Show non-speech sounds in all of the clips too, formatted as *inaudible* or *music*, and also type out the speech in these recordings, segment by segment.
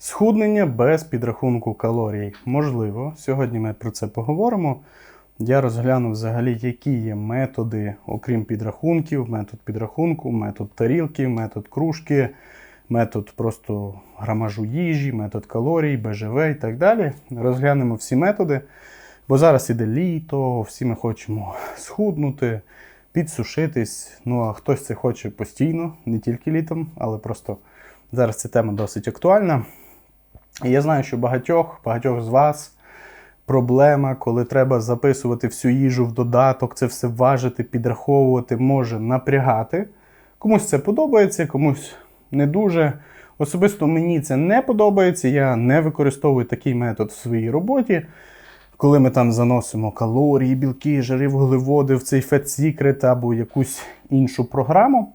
Схуднення без підрахунку калорій. Можливо, сьогодні ми про це поговоримо. Я розгляну взагалі, які є методи, окрім підрахунків, метод підрахунку, метод тарілки, метод кружки, метод просто грамажу їжі, метод калорій, БЖВ і так далі. Розглянемо всі методи. Бо зараз іде літо, всі ми хочемо схуднути, підсушитись. Ну а хтось це хоче постійно, не тільки літом, але просто зараз ця тема досить актуальна. І я знаю, що багатьох, багатьох з вас проблема, коли треба записувати всю їжу в додаток, це все важити, підраховувати, може напрягати. Комусь це подобається, комусь не дуже. Особисто мені це не подобається. Я не використовую такий метод в своїй роботі. Коли ми там заносимо калорії, білки, жири, вуглеводи в цей Fat Secret або якусь іншу програму.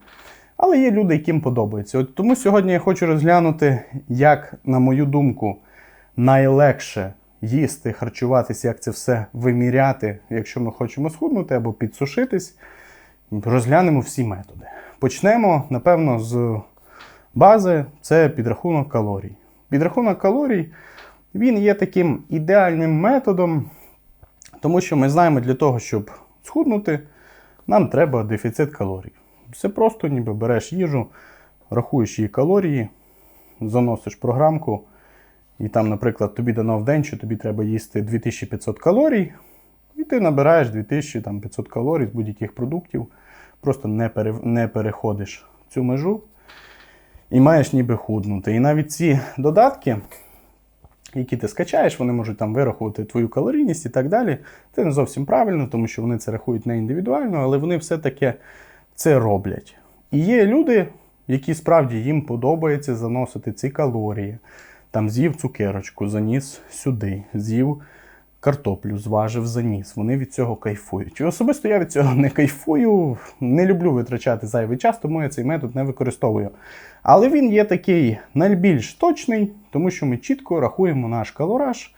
Але є люди, яким подобається. От тому сьогодні я хочу розглянути, як, на мою думку, найлегше їсти, харчуватися, як це все виміряти, якщо ми хочемо схуднути або підсушитись. Розглянемо всі методи. Почнемо, напевно, з бази це підрахунок калорій. Підрахунок калорій він є таким ідеальним методом, тому що ми знаємо, для того, щоб схуднути, нам треба дефіцит калорій. Все просто, ніби береш їжу, рахуєш її калорії, заносиш програмку, і там, наприклад, тобі дано в день, що тобі треба їсти 2500 калорій, і ти набираєш 2500 калорій з будь-яких продуктів, просто не, пере, не переходиш цю межу і маєш ніби худнути. І навіть ці додатки, які ти скачаєш, вони можуть там вирахувати твою калорійність і так далі. Це не зовсім правильно, тому що вони це рахують не індивідуально, але вони все-таки це роблять. І є люди, які справді їм подобається заносити ці калорії. Там з'їв цукерочку, заніс сюди, з'їв картоплю, зважив, заніс. Вони від цього кайфують. І особисто я від цього не кайфую, не люблю витрачати зайвий час, тому я цей метод не використовую. Але він є такий найбільш точний, тому що ми чітко рахуємо наш калораж.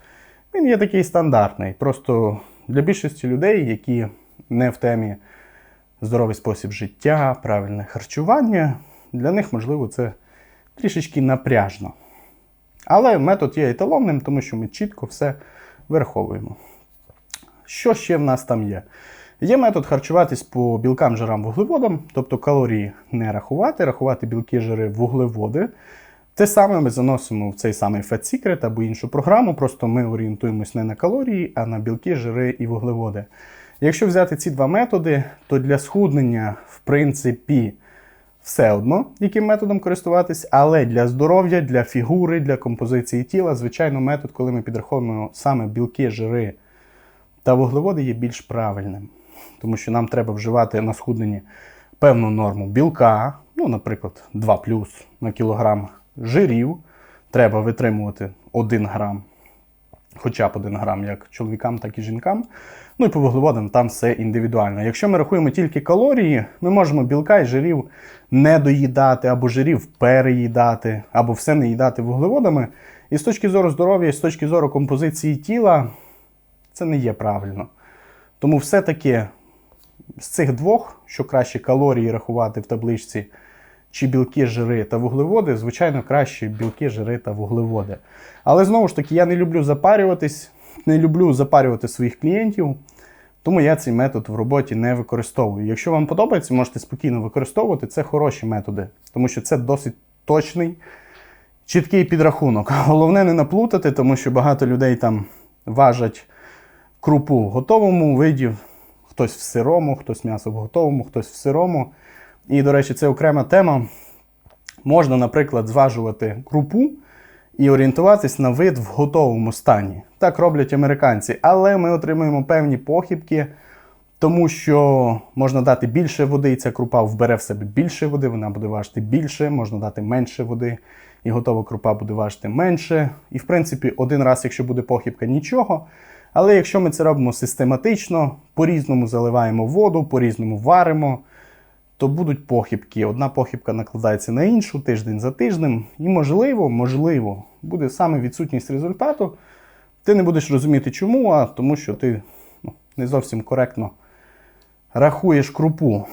Він є такий стандартний. Просто для більшості людей, які не в темі здоровий спосіб життя, правильне харчування, для них, можливо, це трішечки напряжно. Але метод є еталонним, тому що ми чітко все вираховуємо. Що ще в нас там є? Є метод харчуватись по білкам, жирам, вуглеводам, тобто калорії не рахувати, рахувати білки, жири, вуглеводи. Те саме ми заносимо в цей самий Fat Secret або іншу програму, просто ми орієнтуємось не на калорії, а на білки, жири і вуглеводи. Якщо взяти ці два методи, то для схуднення, в принципі, все одно, яким методом користуватись, але для здоров'я, для фігури, для композиції тіла, звичайно, метод, коли ми підраховуємо саме білки, жири та вуглеводи, є більш правильним. Тому що нам треба вживати на схудненні певну норму білка, ну, наприклад, 2 плюс на кілограм жирів. Треба витримувати 1 грам, хоча б 1 грам, як чоловікам, так і жінкам. Ну і по вуглеводам там все індивідуально. Якщо ми рахуємо тільки калорії, ми можемо білка і жирів не доїдати, або жирів переїдати, або все не їдати вуглеводами. І з точки зору здоров'я, і з точки зору композиції тіла, це не є правильно. Тому все-таки з цих двох, що краще калорії рахувати в табличці, чи білки, жири та вуглеводи, звичайно, краще білки, жири та вуглеводи. Але знову ж таки, я не люблю запарюватись, не люблю запарювати своїх клієнтів, тому я цей метод в роботі не використовую. Якщо вам подобається, можете спокійно використовувати, це хороші методи, тому що це досить точний, чіткий підрахунок. *laughs* Головне не наплутати, тому що багато людей там важать крупу в готовому виді, хтось в сирому, хтось м'ясо в готовому, хтось в сирому. І, до речі, це окрема тема. Можна, наприклад, зважувати крупу і орієнтуватись на вид в готовому стані. Так роблять американці. Але ми отримуємо певні похибки, тому що можна дати більше води, і ця крупа вбере в себе більше води, вона буде важити більше, можна дати менше води, і готова крупа буде важити менше. І, в принципі, один раз, якщо буде похибка, нічого. Але якщо ми це робимо систематично, по-різному заливаємо воду, по-різному варимо, то будуть похибки. Одна похибка накладається на іншу тиждень за тижнем. І, можливо, можливо, буде саме відсутність результату. Ти не будеш розуміти, чому, а тому що ти ну, не зовсім коректно рахуєш крупу.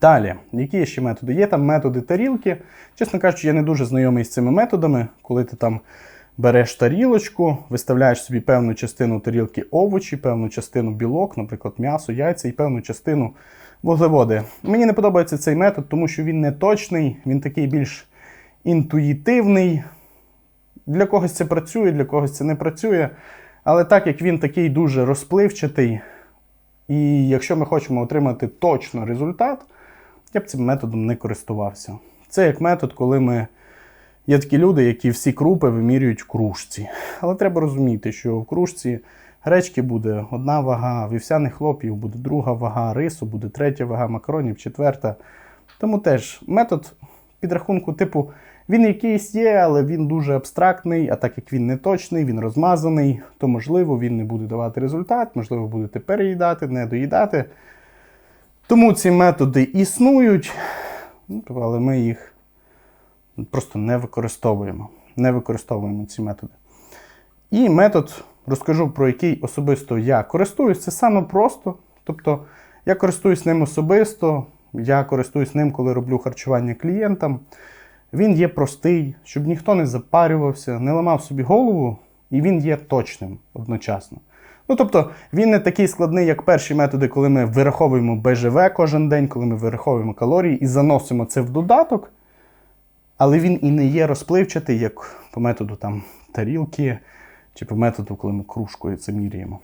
Далі, які ще методи? Є там методи тарілки. Чесно кажучи, я не дуже знайомий з цими методами, коли ти там береш тарілочку, виставляєш собі певну частину тарілки овочі, певну частину білок, наприклад, м'ясо, яйця і певну частину вуглеводи. Мені не подобається цей метод, тому що він не точний, він такий більш інтуїтивний. Для когось це працює, для когось це не працює. Але так як він такий дуже розпливчатий, і якщо ми хочемо отримати точно результат, я б цим методом не користувався. Це як метод, коли ми. Є такі люди, які всі крупи вимірюють в кружці. Але треба розуміти, що в кружці гречки буде одна вага, вівсяних хлоп'ів буде друга вага, рису буде третя вага, макаронів четверта. Тому теж метод підрахунку, типу, він якийсь є, але він дуже абстрактний, а так як він не точний, він розмазаний, то можливо він не буде давати результат, можливо, будете переїдати, не доїдати. Тому ці методи існують, ну, але ми їх просто не використовуємо. Не використовуємо ці методи. І метод, розкажу, про який особисто я користуюсь, це саме просто. Тобто, я користуюсь ним особисто, я користуюсь ним, коли роблю харчування клієнтам. Він є простий, щоб ніхто не запарювався, не ламав собі голову, і він є точним одночасно. Ну, тобто, він не такий складний, як перші методи, коли ми вираховуємо БЖВ кожен день, коли ми вираховуємо калорії і заносимо це в додаток. Але він і не є розпливчатий, як по методу там тарілки, чи по методу, коли ми кружкою це міряємо.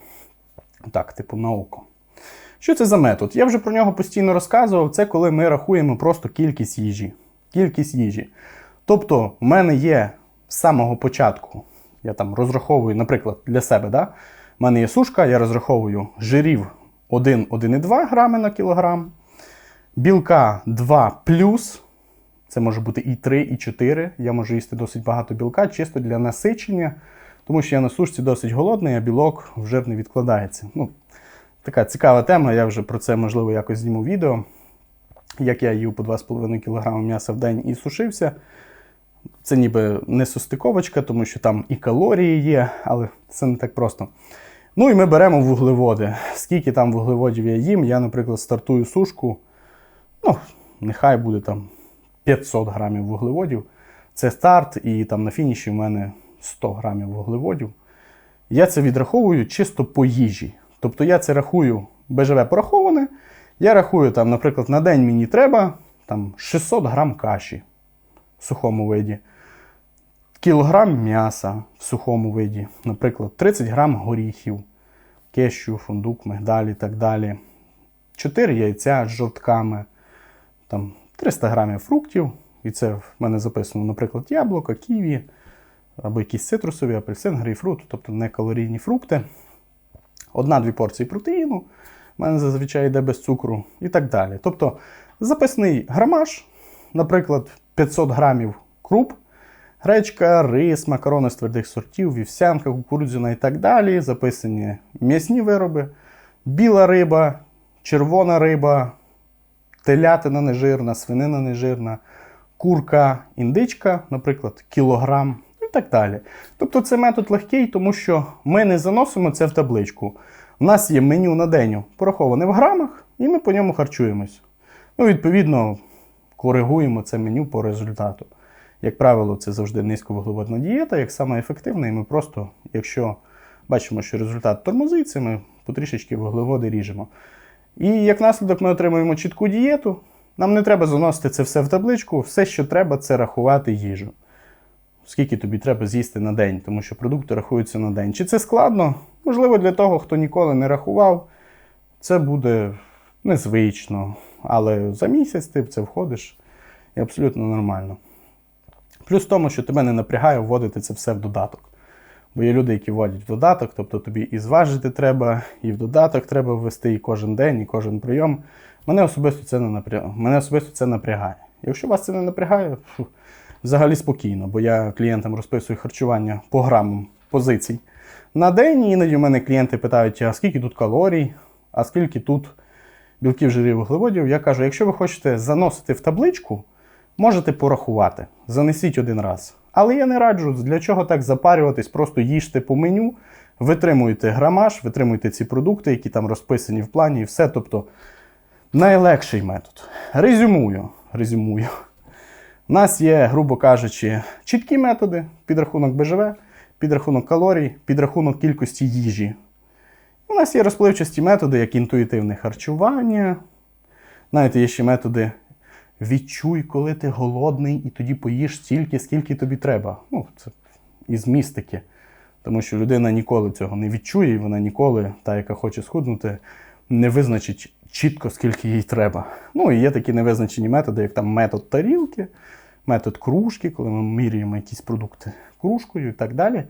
Так, типу на око. Що це за метод? Я вже про нього постійно розказував. Це коли ми рахуємо просто кількість їжі. Кількість їжі. Тобто, в мене є з самого початку, я там розраховую, наприклад, для себе, да? в мене є сушка, я розраховую жирів 1-1,2 грами на кілограм, білка 2 плюс. Це може бути і 3, і 4. Я можу їсти досить багато білка, чисто для насичення, тому що я на сушці досить голодний, а білок в жир не відкладається. Ну, Така цікава тема, я вже про це, можливо, якось зніму відео. Як я їв по 2,5 кг м'яса в день і сушився. Це ніби не состиковочка, тому що там і калорії є, але це не так просто. Ну і ми беремо вуглеводи. Скільки там вуглеводів я їм, я, наприклад, стартую сушку. Ну, нехай буде там 500 грамів вуглеводів. Це старт, і там на фініші в мене 100 грамів вуглеводів. Я це відраховую чисто по їжі. Тобто я це рахую БЖВ пораховане. Я рахую, там, наприклад, на день мені треба там, 600 грам каші в сухому виді, кілограм м'яса в сухому виді, наприклад, 30 грам горіхів, кещу, фундук, мигдаль і так далі. 4 яйця з жовтками, там, 300 грамів фруктів. І це в мене записано, наприклад, яблуко, ківі, або якісь цитрусові, апельсин, грейпфрут, тобто некалорійні фрукти. Одна-дві порції протеїну. У мене зазвичай йде без цукру і так далі. Тобто записний грамаж, наприклад, 500 грамів круп, гречка, рис, макарони з твердих сортів, вівсянка, кукурудзяна і так далі. Записані м'ясні вироби, біла риба, червона риба, телятина нежирна, свинина нежирна, курка, індичка, наприклад, кілограм і так далі. Тобто це метод легкий, тому що ми не заносимо це в табличку. У нас є меню на день пораховане в грамах, і ми по ньому харчуємось. Ну, відповідно, коригуємо це меню по результату. Як правило, це завжди низьковуглеводна дієта, як саме ефективна, і ми просто, якщо бачимо, що результат тормозиться, ми потрішечки вуглеводи ріжемо. І як наслідок ми отримуємо чітку дієту. Нам не треба заносити це все в табличку, все, що треба, це рахувати їжу. Скільки тобі треба з'їсти на день, тому що продукти рахуються на день. Чи це складно? Можливо, для того, хто ніколи не рахував, це буде незвично. Але за місяць ти в це входиш і абсолютно нормально. Плюс в тому, що тебе не напрягає вводити це все в додаток. Бо є люди, які вводять в додаток, тобто тобі і зважити треба, і в додаток треба ввести і кожен день, і кожен прийом. Мене особисто це не напрягає. Мене особисто це напрягає. Якщо вас це не напрягає, фу, взагалі спокійно, бо я клієнтам розписую харчування по грамам позицій на день. Іноді в мене клієнти питають, а скільки тут калорій, а скільки тут білків, жирів, вуглеводів. Я кажу, якщо ви хочете заносити в табличку, можете порахувати. Занесіть один раз. Але я не раджу, для чого так запарюватись, просто їжте по меню, витримуйте грамаж, витримуйте ці продукти, які там розписані в плані, і все. Тобто Найлегший метод. Резюмую. Резюмую. У нас є, грубо кажучи, чіткі методи: підрахунок БЖВ, підрахунок калорій, підрахунок кількості їжі. У нас є розпливчасті методи, як інтуїтивне харчування. Знаєте, є ще методи відчуй, коли ти голодний, і тоді поїш стільки, скільки тобі треба. Ну, це із містики. Тому що людина ніколи цього не відчує, і вона ніколи, та, яка хоче схуднути, не визначить чітко, скільки їй треба. Ну і є такі невизначені методи, як там метод тарілки, метод кружки, коли ми міряємо якісь продукти кружкою і так далі.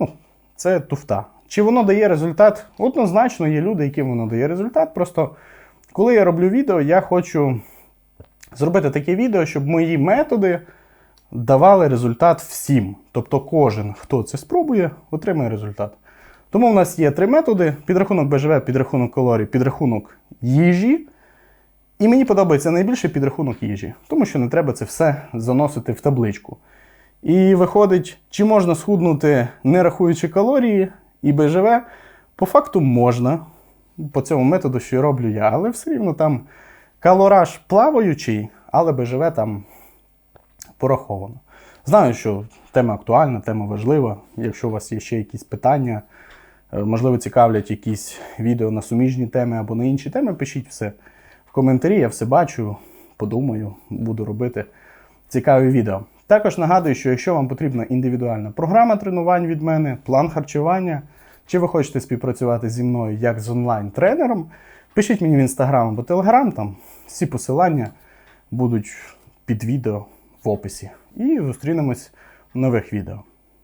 Ну, це туфта. Чи воно дає результат? Однозначно є люди, яким воно дає результат. Просто коли я роблю відео, я хочу зробити таке відео, щоб мої методи давали результат всім. Тобто кожен, хто це спробує, отримає результат. Тому в нас є три методи: підрахунок БЖВ, підрахунок калорій, підрахунок їжі. І мені подобається найбільше підрахунок їжі, тому що не треба це все заносити в табличку. І виходить, чи можна схуднути, не рахуючи калорії і БЖВ, по факту можна. По цьому методу, що і роблю я, але все рівно там калораж плаваючий, але БЖВ там пораховано. Знаю, що тема актуальна, тема важлива. Якщо у вас є ще якісь питання, е, можливо, цікавлять якісь відео на суміжні теми або на інші теми, пишіть все коментарі, я все бачу, подумаю, буду робити цікаві відео. Також нагадую, що якщо вам потрібна індивідуальна програма тренувань від мене, план харчування, чи ви хочете співпрацювати зі мною як з онлайн-тренером, пишіть мені в інстаграм або телеграм, там всі посилання будуть під відео в описі. І зустрінемось в нових відео.